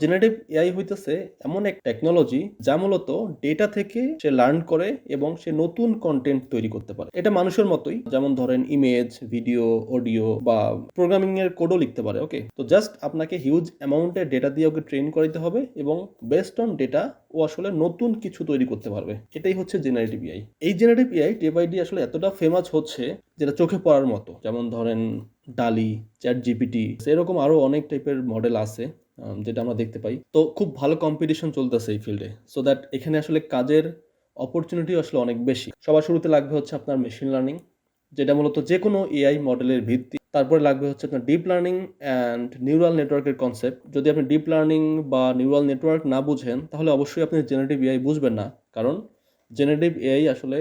Generative AI হইতেছে এমন এক টেকনোলজি যা মূলত ডেটা থেকে সে লার্ন করে এবং সে নতুন কন্টেন্ট তৈরি করতে পারে। এটা মানুষের মতোই, যেমন ধরেন ইমেজ ভিডিও অডিও বা প্রোগ্রামিং এর কোডও লিখতে পারে ওকে তো জাস্ট আপনাকে হিউজ অ্যামাউন্টের ডেটা দিয়ে ওকে ট্রেন করাইতে হবে এবং বেসড অন ডেটা ও আসলে নতুন কিছু তৈরি করতে পারবে। এটাই হচ্ছে জেনারেটিভ এআই এই generative AI day by day আসলে এতটা ফেমাস হচ্ছে যেটা চোখে পড়ার মতো। যেমন ধরেন ডালি চ্যাট জিপিটি এরকম আরও অনেক টাইপের মডেল আছে। যেটা আমরা দেখতে পাই। তো খুব ভালো কম্পিটিশন চলতেছে এই ফিল্ডে সো দ্যাট এখানে আসলে কাজের অপরচুনিটি আসলে অনেক বেশি। সবার শুরুতে লাগবে হচ্ছে আপনার মেশিন লার্নিং যেটা মূলত যে কোনো এআই মডেলের ভিত্তি। তারপরে লাগবে হচ্ছে আপনার ডিপ লার্নিং অ্যান্ড নিউরাল নেটওয়ার্কের কনসেপ্ট যদি আপনি ডিপ লার্নিং বা নিউরাল নেটওয়ার্ক না বুঝেন, তাহলে অবশ্যই আপনি জেনারেটিভ এআই বুঝবেন না। কারণ জেনারেটিভ এআই আসলে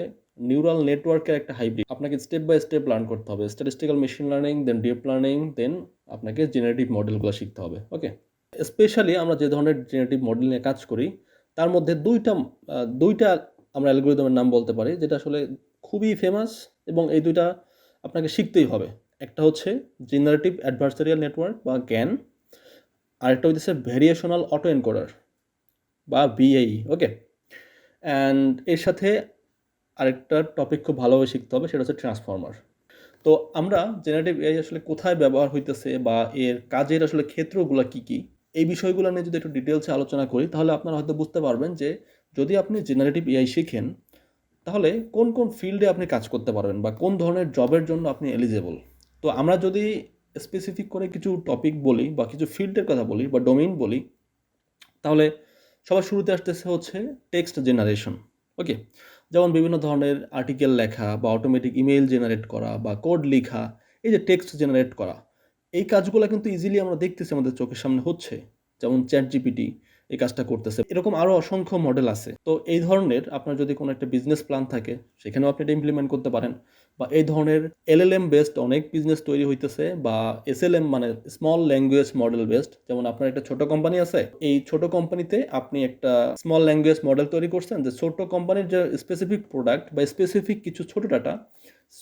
নিউরাল নেটওয়ার্কের একটা হাইব্রিড আপনাকে স্টেপ বাই স্টেপ লার্ন করতে হবে। Statistical machine learning then deep learning then আপনাকে জেনারেটিভ মডেলগুলো শিখতে হবে। ওকে স্পেশালি আমরা যে ধরনের জেনারেটিভ মডেল নিয়ে কাজ করি, তার মধ্যে দুইটা দুইটা আমরা অ্যালগোরিদমের নাম বলতে পারি, যেটা আসলে খুবই ফেমাস এবং এই দুইটা আপনাকে শিখতেই হবে। একটা হচ্ছে জেনারেটিভ অ্যাডভার্সারিয়াল নেটওয়ার্ক বা জ্ঞান আরেকটা হচ্ছে ভেরিয়েশনাল অটো এনকোডার বা বিএই ওকে অ্যান্ড এর সাথে আরেকটা টপিক খুব ভালোভাবে শিখতে হবে, সেটা হচ্ছে ট্রান্সফর্মার তো আমরা জেনারেটিভ এআই আসলে কোথায় ব্যবহার হইতেছে বা এর কাজের আসলে ক্ষেত্রগুলো কি কি? এই বিষয়গুলো নিয়ে যদি একটু ডিটেলসে আলোচনা করি, তাহলে আপনারা হয়তো বুঝতে পারবেন যে যদি আপনি জেনারেটিভ এআই শিখেন, তাহলে কোন কোন ফিল্ডে আপনি কাজ করতে পারবেন বা কোন ধরনের জবের জন্য আপনি এলিজেবল তো আমরা যদি স্পেসিফিক করে কিছু টপিক বলি বা কিছু ফিল্ডের কথা বলি বা ডোমেইন বলি, তাহলে সবার শুরুতে আসতেছে হচ্ছে টেক্সট জেনারেশন ওকে যেমন বিভিন্ন ধরনের আর্টিকেল লেখা বা অটোমেটিক ইমেল জেনারেট করা বা কোড লেখা, এই যে টেক্সট জেনারেট করা। এই কাজগুলো কিন্তু ইজিলি আমরা দেখতেছি আমাদের চোখের সামনে হচ্ছে। যেমন চ্যাট জিপিটি এই কাজটা করতেছে। এরকম আরও অসংখ্য মডেল আছে। তো এই ধরনের আপনার যদি কোনো একটা বিজনেস প্ল্যান থাকে, সেখানেও আপনি এটা ইমপ্লিমেন্ট করতে পারেন। বা এই ধরনের এলএলএম বেসড অনেক বিজনেস তৈরি হইতেছে বা এসএলএম মানে স্মল ল্যাঙ্গুয়েজ মডেল বেসড যেমন আপনার একটা ছোট কোম্পানি আছে, এই ছোট কোম্পানিতে আপনি একটা স্মল ল্যাঙ্গুয়েজ মডেল তৈরি করছেন। যে ছোট কোম্পানির যে স্পেসিফিক প্রোডাক্ট বা স্পেসিফিক কিছু ছোট ডাটা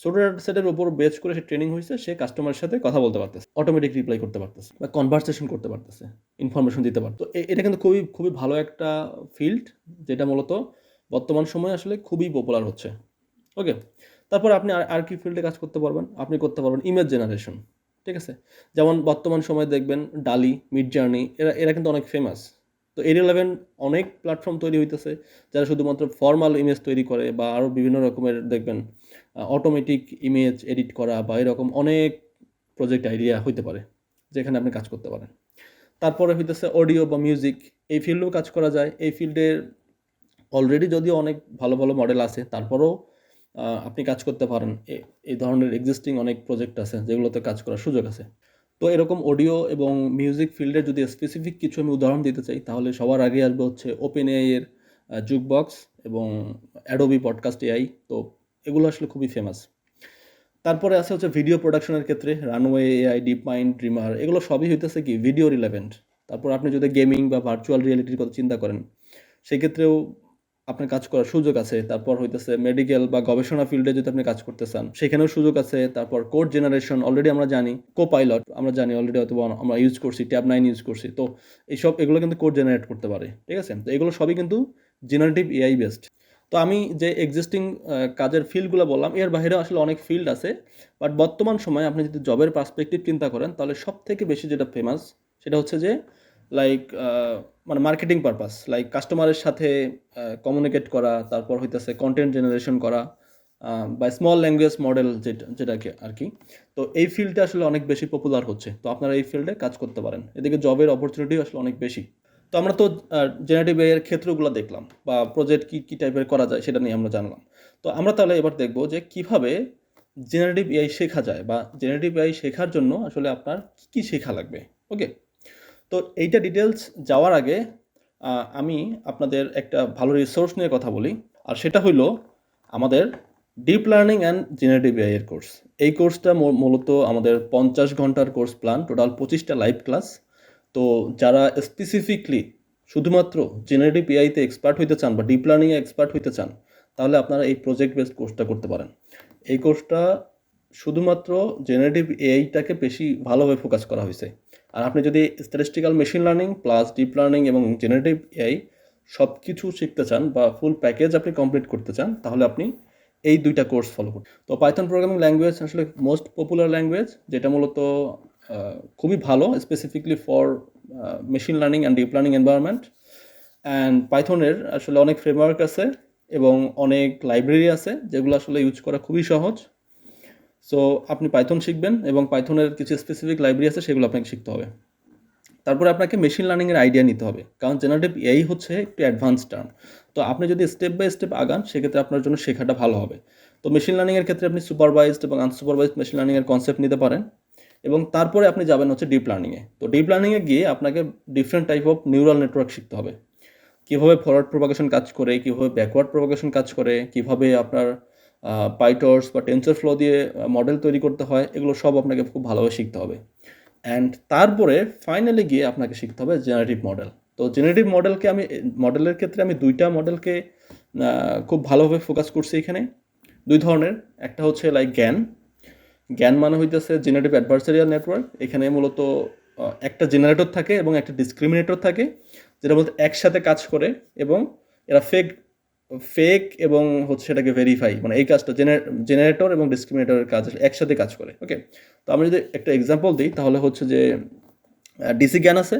ডাটা সেটের উপর বেচ করে সে ট্রেনিং হয়েছে, সে কাস্টমারের সাথে কথা বলতে পারতেছে অটোমেটিক রিপ্লাই করতে পারতেছে বা কনভারসেশন করতে পারতেছে ইনফরমেশন দিতে পারতো। এটা কিন্তু খুবই খুবই ভালো একটা ফিল্ড যেটা মূলত বর্তমান সময়ে আসলে খুবই পপুলার হচ্ছে। ওকে তারপর আপনি আর কি ফিল্ডে কাজ করতে পারবেন? আপনি করতে পারবেন ইমেজ জেনারেশন ঠিক আছে? যেমন বর্তমান সময়ে দেখবেন ডালি মিড জার্নি এরা এরা কিন্তু অনেক ফেমাস তো এর ইলেভেন অনেক প্ল্যাটফর্ম তৈরি হইতেছে, যারা শুধুমাত্র ফর্মাল ইমেজ তৈরি করে বা আরও বিভিন্ন রকমের দেখবেন অটোমেটিক ইমেজ এডিট করা বা এরকম অনেক প্রজেক্ট আইডিয়া হইতে পারে, যেখানে আপনি কাজ করতে পারেন। তারপরে হইতেছে অডিও বা মিউজিক এই ফিল্ডেও কাজ করা যায়। এই ফিল্ডের অলরেডি যদিও অনেক ভালো ভালো মডেল আছে, তারপরেও আপনি কাজ করতে পারেন। এই ধরনের এক্সিস্টিং অনেক প্রজেক্ট আছে, যেগুলোতে কাজ করার সুযোগ আছে। তো এরকম অডিও এবং মিউজিক ফিল্ডে যদি স্পেসিফিক কিছু আমি উদাহরণ দিতে চাই, তাহলে সবার আগে আসবে হচ্ছে ওপেন এআই এর জুক বক্স এবং অ্যাডোবি পডকাস্ট এআই তো এগুলো আসলে খুবই ফেমাস তারপরে আছে হচ্ছে ভিডিও প্রোডাকশনের ক্ষেত্রে Runway AI Deep Mind Dreamer এগুলো সবই হইতেছে কি ভিডিও রিলেভেন্ট তারপর আপনি যদি গেমিং বা ভার্চুয়াল রিয়েলিটির কথা চিন্তা করেন, সেক্ষেত্রেও আপনার কাজ করার সুযোগ আছে। তারপর হইতেছে মেডিকেল বা গবেষণা ফিল্ডে যদি আপনি কাজ করতে চান, সেখানেও সুযোগ আছে। তারপর কোড জেনারেশন অলরেডি আমরা জানি কো পাইলট আমরা জানি অলরেডি হয়তো আমরা ইউজ করছি ট্যাব নাইন ইউজ করছি। তো এইসব, এগুলো কিন্তু কোড জেনারেট করতে পারে, ঠিক আছে? তো এগুলো সবই কিন্তু জেনারেটিভ এআই বেসড তো আমি যে এক্সিস্টিং কাজের ফিল্ডগুলো বললাম, এর বাইরেও আসলে অনেক ফিল্ড আছে। বাট বর্তমান সময়ে আপনি যদি জবের পার্সপেক্টিভ চিন্তা করেন, তাহলে সব থেকে বেশি যেটা ফেমাস সেটা হচ্ছে যে লাইক মানে মার্কেটিং পারপাস লাইক কাস্টমারের সাথে কমিউনিকেট করা, তারপর হইতেছে কন্টেন্ট জেনারেশন করা বা স্মল ল্যাঙ্গুয়েজ মডেল যেটা, যেটাকে আর কি। তো এই ফিল্ডটা আসলে অনেক বেশি পপুলার হচ্ছে। তো আপনারা এই ফিল্ডে কাজ করতে পারেন। এদিকে জবের অপরচুনিটি আসলে অনেক বেশি। তো আমরা তো জেনারেটিভ এর ক্ষেত্রগুলো দেখলাম বা প্রজেক্ট কি কি টাইপের করা যায় সেটা নিয়ে আমরা জানলাম। তো আমরা তাহলে এবার দেখব যে কীভাবে জেনারেটিভ এআই শেখা যায় বা জেনারেটিভ এআই শেখার জন্য আসলে আপনার কি কি শেখা লাগবে ওকে তো এইটা ডিটেলস যাওয়ার আগে আমি আপনাদের একটা ভালো রিসোর্স নিয়ে কথা বলি, আর সেটা হইল আমাদের deep learning and generative AI এর কোর্স এই কোর্সটা মূলত আমাদের পঞ্চাশ ঘণ্টার কোর্স প্ল্যান টোটাল পঁচিশটা লাইভ ক্লাস তো যারা স্পেসিফিকলি শুধুমাত্র জেনারেটিভ এআইতে এক্সপার্ট হইতে চান বা ডিপ লার্নিংয়ে এক্সপার্ট হইতে চান, তাহলে আপনারা এই প্রজেক্ট বেসড কোর্সটা করতে পারেন। এই কোর্সটা শুধুমাত্র জেনারেটিভ এআইটাকে বেশি ভালোভাবে ফোকাস করা হয়েছে আর আপনি যদি statistical machine learning plus deep learning এবং জেনারেটিভ এআই সব কিছু শিখতে চান বা ফুল প্যাকেজ আপনি কমপ্লিট করতে চান, তাহলে আপনি এই দুইটা কোর্স ফলো করুন। তো পাইথন প্রোগ্রামিং ল্যাঙ্গুয়েজ আসলে মোস্ট পপুলার ল্যাঙ্গুয়েজ যেটা মূলত খুবই ভালো specifically for machine learning and deep learning environment and পাইথনের আসলে অনেক ফ্রেমওয়ার্ক আছে এবং অনেক লাইব্রেরি আছে যেগুলো আসলে ইউজ করা খুবই সহজ। সো আপনি পাইথন শিখবেন এবং পাইথনের কিছু স্পেসিফিক লাইব্রেরি আছে সেগুলো আপনাকে শিখতে হবে। তারপরে আপনাকে মেশিন লার্নিংয়ের আইডিয়া নিতে হবে, কারণ জেনারেটিভ এই হচ্ছে একটু অ্যাডভান্স টার্ম তো আপনি যদি স্টেপ বাই স্টেপ আগান, সেক্ষেত্রে আপনার জন্য শেখাটা ভালো হবে। তো মেশিন লার্নিংয়ের ক্ষেত্রে আপনি সুপারভাইজড এবং আনসুপারভাইজড মেশিন লার্নিংয়ের কনসেপ্ট নিতে পারেন। এবং তারপরে আপনি যাবেন হচ্ছে ডিপ লার্নিংয়ে তো ডিপ লার্নিংয়ে গিয়ে আপনাকে different type of neural network শিখতে হবে। কীভাবে ফরওয়ার্ড প্রোপাগেশন কাজ করে, কীভাবে ব্যাকওয়ার্ড প্রোপাগেশন কাজ করে, কীভাবে আপনার পাইটর্স বা টেন্সর ফ্লো দিয়ে মডেল তৈরি করতে হয়, এগুলো সব আপনাকে খুব ভালোভাবে শিখতে হবে। অ্যান্ড তারপরে ফাইনালি গিয়ে আপনাকে শিখতে হবে জেনারেটিভ মডেল তো জেনারেটিভ মডেলকে আমি মডেলের ক্ষেত্রে আমি দুইটা মডেলকে খুব ভালোভাবে ফোকাস করছি এখানে। দুই ধরনের। একটা হচ্ছে লাইক জ্ঞান। জ্ঞান মানে হইতেছে জেনারেটিভ অ্যাডভার্সারিয়াল নেটওয়ার্ক এখানে মূলত একটা জেনারেটর থাকে এবং একটা ডিসক্রিমিনেটর থাকে, যেটা বলতে একসাথে কাজ করে এবং এরা ফেক ফেক এবং হচ্ছে সেটাকে ভেরিফাই মানে এই কাজটা জেনারেটর এবং ডিসক্রিমিনেটরের কাজ একসাথে কাজ করে ওকে তো আমি যদি একটা এক্সাম্পল দিই, তাহলে হচ্ছে যে ডিসি জ্ঞান আছে,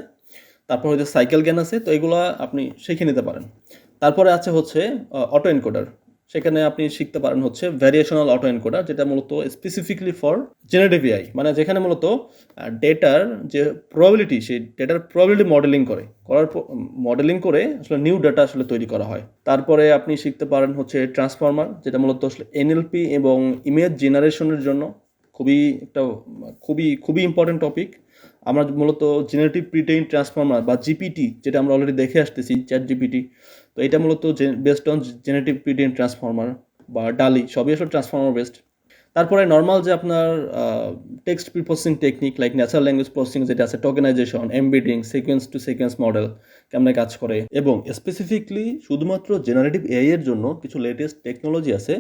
তারপর হচ্ছে সাইকেল জ্ঞান আছে, তো এগুলো আপনি শিখে নিতে পারেন। তারপরে আছে হচ্ছে অটো এনকোডার সেখানে আপনি শিখতে পারেন হচ্ছে ভ্যারিয়েশনাল অটো এনকোডার যেটা মূলত স্পেসিফিকলি ফর জেনারেটিভ এআই মানে যেখানে মূলত ডেটার যে প্রবাবিলিটি সেই ডেটার প্রবাবিলিটি মডেলিং করে। করার মডেলিং করে আসলে নিউ ডেটা আসলে তৈরি করা হয়। তারপরে আপনি শিখতে পারেন হচ্ছে ট্রান্সফর্মার যেটা মূলত আসলে এনএলপি এবং ইমেজ জেনারেশনের জন্য খুবই একটা, খুবই খুবই ইম্পর্টেন্ট টপিক আমরা মূলত জেনারেটিভ প্রিটেইন ট্রান্সফর্মার বা জিপিটি যেটা আমরা অলরেডি দেখে আসতেছি চ্যাট জিপিটি তো এটা মূলত based on generative pretrain transformer বা ডালি সবই আসলে ট্রান্সফর্মার বেসড তারপরে নর্মাল যে আপনার text processing technique like natural language processing যেটা আছে tokenization embedding sequence to sequence model কেমনে কাজ করে এবং স্পেসিফিকলি শুধুমাত্র জেনারেটিভ এআই এর জন্য কিছু লেটেস্ট টেকনোলজি আছে,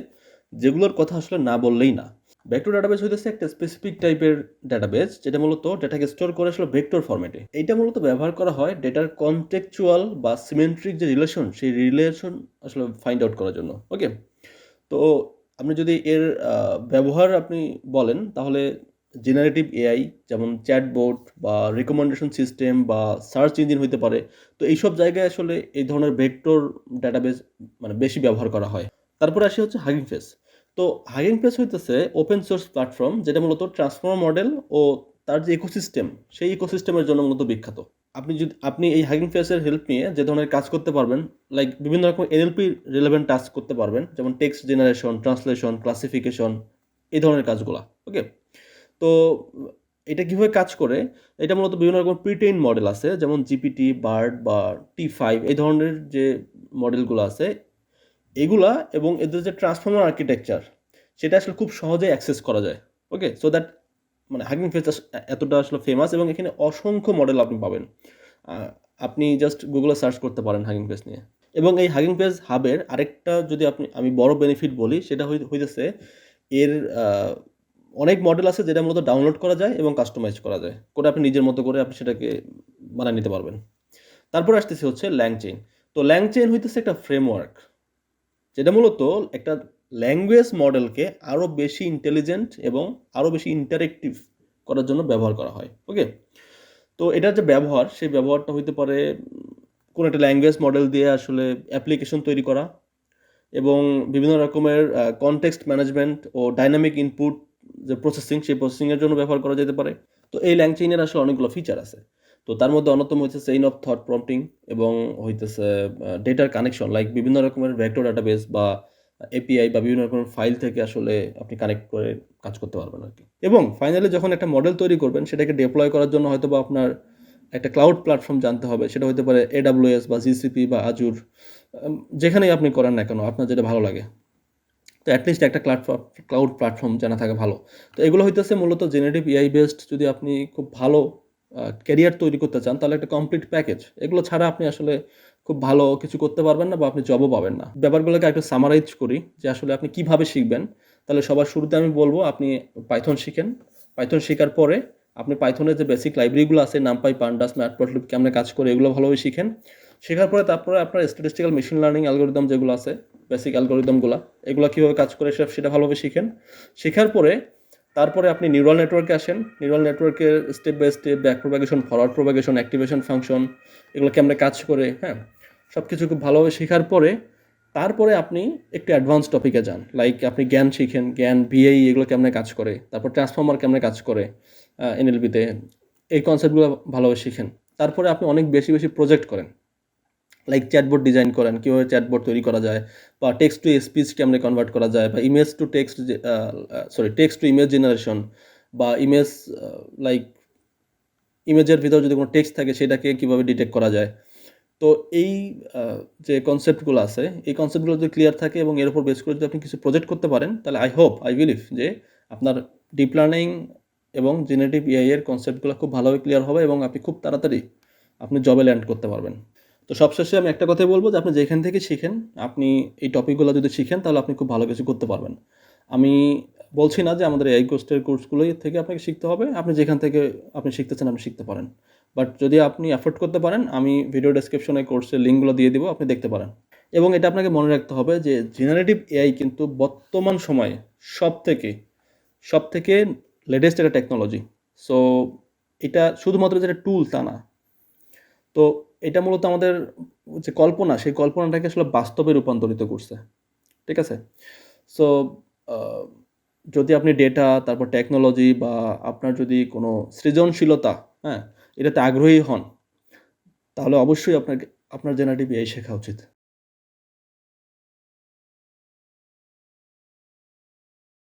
যেগুলোর কথা আসলে না বললেই না। ভেক্টর ডাটাবেস হইতেছে একটা স্পেসিফিক টাইপের ডাটাবেস যেটা মূলত ডেটাকে স্টোর করে আসলে ভেক্টর ফরম্যাটে এইটা মূলত ব্যবহার করা হয় ডেটার কনটেকচুয়াল বা সিমেন্ট্রিক যে রিলেশন সেই রিলেশন আসলে ফাইন্ড আউট করার জন্য। ওকে তো আপনি যদি এর ব্যবহার আপনি বলেন, তাহলে জেনারেটিভ এআই যেমন চ্যাটবোর্ড বা রিকমেন্ডেশন সিস্টেম বা সার্চ ইঞ্জিন হইতে পারে, তো এইসব জায়গায় আসলে এই ধরনের ভেক্টর ডাটাবেস মানে বেশি ব্যবহার করা হয়। তারপরে আসি হচ্ছে হাগিং ফেস তো হাগিং ফেস হইতেছে ওপেন সোর্স প্ল্যাটফর্ম যেটা মূলত ট্রান্সফর্মার মডেল ও তার যে ইকোসিস্টেম সেই ইকোসিস্টেমের জন্য মূলত বিখ্যাত। আপনি যদি, আপনি এই হাগিং ফেসের হেল্প নিয়ে যে ধরনের কাজ করতে পারবেন লাইক বিভিন্ন রকম এনএলপি রিলেভেন্ট টাস্ক করতে পারবেন, যেমন টেক্সট জেনারেশন ট্রান্সলেশন ক্লাসিফিকেশন এই ধরনের কাজগুলো ওকে তো এটা কীভাবে কাজ করে? এটা মূলত বিভিন্ন রকম প্রিটেইন মডেল আছে, যেমন জিপিটি বার্ড বা টি ফাইভ এই ধরনের যে মডেলগুলো আছে এগুলা এবং এদের যে ট্রান্সফর্মার আর্কিটেকচার সেটা আসলে খুব সহজে অ্যাক্সেস করা যায়। ওকে সো দ্যাট মানে হাগিং ফেস এতটা আসলে ফেমাস এবং এখানে অসংখ্য মডেল আপনি পাবেন। আপনি জাস্ট গুগলে সার্চ করতে পারেন হাগিং ফেস নিয়ে। এবং এই হাগিং ফেস হাবের আরেকটা যদি আপনি, আমি বড় বেনিফিট বলি, সেটা হই- হইতেছে এর অনেক মডেল আছে যেটা মূলত ডাউনলোড করা যায় এবং কাস্টমাইজ করা যায়। করে আপনি নিজের মতো করে আপনি সেটাকে বানিয়ে নিতে পারবেন। তারপর আসতেছে হচ্ছে ল্যাংচেইন তো ল্যাংচেইন হইতেছে একটা ফ্রেমওয়ার্ক যেটা মূলত একটা ল্যাঙ্গুয়েজ মডেলকে আরও বেশি ইন্টেলিজেন্ট এবং আরও বেশি ইন্টারেক্টিভ করার জন্য ব্যবহার করা হয় ওকে তো এটার যে ব্যবহার, সেই ব্যবহারটা হইতে পারে কোনো একটা ল্যাঙ্গুয়েজ মডেল দিয়ে আসলে অ্যাপ্লিকেশন তৈরি করা এবং বিভিন্ন রকমের কনটেক্সট ম্যানেজমেন্ট ও ডাইনামিক ইনপুট যে প্রসেসিং সেই প্রসেসিংয়ের জন্য ব্যবহার করা যেতে পারে। তো এই ল্যাংচেইনের আসলে অনেকগুলো ফিচার আছে। তো তার মধ্যে অন্যতম হচ্ছে চেইন অফ থট প্রম্পটিং এবং হইতেছে ডেটার কানেকশন লাইক বিভিন্ন রকমের ভেক্টর ডাটাবেস বা এপিআই বা বিভিন্ন রকমের ফাইল থেকে আসলে আপনি কানেক্ট করে কাজ করতে পারবেন আর কি। এবং ফাইনালি যখন একটা মডেল তৈরি করবেন, সেটাকে ডিপ্লয় করার জন্য হয়তো বা আপনার একটা ক্লাউড প্ল্যাটফর্ম জানতে হবে। সেটা হতে পারে এডাব্লিউএস বা জিসিপি বা আজুর যেখানেই আপনি করেন না কেন, আপনার যেটা ভালো লাগে। তো অ্যাটলিস্ট একটা প্ল্যাটফর্ম ক্লাউড প্ল্যাটফর্ম জানা থাকা ভালো। তো এগুলো হইতেছে মূলত জেনারেটিভ এআই বেসড যদি আপনি খুব ভালো ক্যারিয়ার তৈরি করতে চান, তাহলে একটা কমপ্লিট প্যাকেজ এগুলো ছাড়া আপনি আসলে খুব ভালো কিছু করতে পারবেন না বা আপনি জবও পাবেন না। ব্যাপারগুলোকে একটু সামারাইজ করি, যে আসলে আপনি কীভাবে শিখবেন। তাহলে সবার শুরুতে আমি বলব, আপনি পাইথন শিখেন। পাইথন শেখার পরে আপনি পাইথনের যে বেসিক লাইব্রেরিগুলো আছে নামপাই পান্ডাস ম্যাটপ্লটলিপ কেমনে কাজ করে, এগুলো ভালোভাবে শিখেন। শেখার পরে তারপরে আপনার স্ট্যাটিস্টিক্যাল মেশিন লার্নিং অ্যালগোরিদম যেগুলো আছে বেসিক অ্যালগোরিদমগুলো এগুলো কীভাবে কাজ করে সে- সেটা ভালোভাবে শিখেন। শেখার পরে তারপরে আপনি নিউরাল নেটওয়ার্কে আসেন। নিউরাল নেটওয়ার্কের step by step back propagation forward propagation activation function এগুলো কেমনে কাজ করে হ্যাঁ সব কিছু খুব ভালোভাবে শেখার পরে তারপরে আপনি একটু অ্যাডভান্স টপিকে যান। লাইক আপনি জ্ঞান শিখেন, জ্ঞান ভিআই এগুলো কেমনে কাজ করে, তারপর ট্রান্সফর্মার কেমনে কাজ করে এনএলপিতে এই কনসেপ্টগুলো ভালোভাবে শিখেন। তারপরে আপনি অনেক বেশি বেশি প্রজেক্ট করেন। লাইক চ্যাটবোর্ড ডিজাইন করেন, কীভাবে চ্যাটবোর্ড তৈরি করা যায়, বা টেক্সট টু স্পিচ কেমনে কনভার্ট করা যায়, বা image to text sorry text to image generation বা ইমেজ লাইক ইমেজের ভিতরে যদি কোনো টেক্সট থাকে, সেটাকে কীভাবে ডিটেক্ট করা যায়। তো এই যে কনসেপ্টগুলো আছে, এই কনসেপ্টগুলো যদি ক্লিয়ার থাকে এবং এর উপর বেস করে যদি আপনি কিছু প্রজেক্ট করতে পারেন, তাহলে আই হোপ আই বিলিভ যে আপনার ডিপ লার্নিং এবং জেনারেটিভ এআই এর কনসেপ্টগুলো খুব ভালোভাবে ক্লিয়ার হবে এবং আপনি খুব তাড়াতাড়ি আপনি জবে ল্যান্ড করতে পারবেন। তো সবশেষে আমি একটা কথাই বলব যে আপনি যেখান থেকে শিখেন, আপনি এই টপিকগুলো যদি শিখেন, তাহলে আপনি খুব ভালো কিছু করতে পারবেন। আমি বলছি না যে আমাদের এই কোর্সের কোর্সগুলোই থেকে আপনাকে শিখতে হবে, আপনি যেখান থেকে আপনি শিখতেছেন আপনি শিখতে পারেন। বাট যদি আপনি অ্যাফোর্ড করতে পারেন, আমি ভিডিও ডেসক্রিপশনে কোর্সের লিঙ্কগুলো দিয়ে দিব, আপনি দেখতে পারেন। এবং এটা আপনাকে মনে রাখতে হবে যে জেনারেটিভ এআই কিন্তু বর্তমান সময়ে সব থেকে সব থেকে লেটেস্ট একটা টেকনোলজি সো এটা শুধুমাত্র যেটা টুল তা না। তো এটা মূলত আমাদের যে কল্পনা, সেই কল্পনাটাকে আসলে বাস্তবে রূপান্তরিত করছে। ঠিক আছে? সো যদি আপনি ডেটা তারপর টেকনোলজি বা আপনার যদি কোনো সৃজনশীলতা হ্যাঁ এটাতে আগ্রহী হন, তাহলে অবশ্যই আপনাকে, আপনার জেনারেটিভ এআই শেখা উচিত।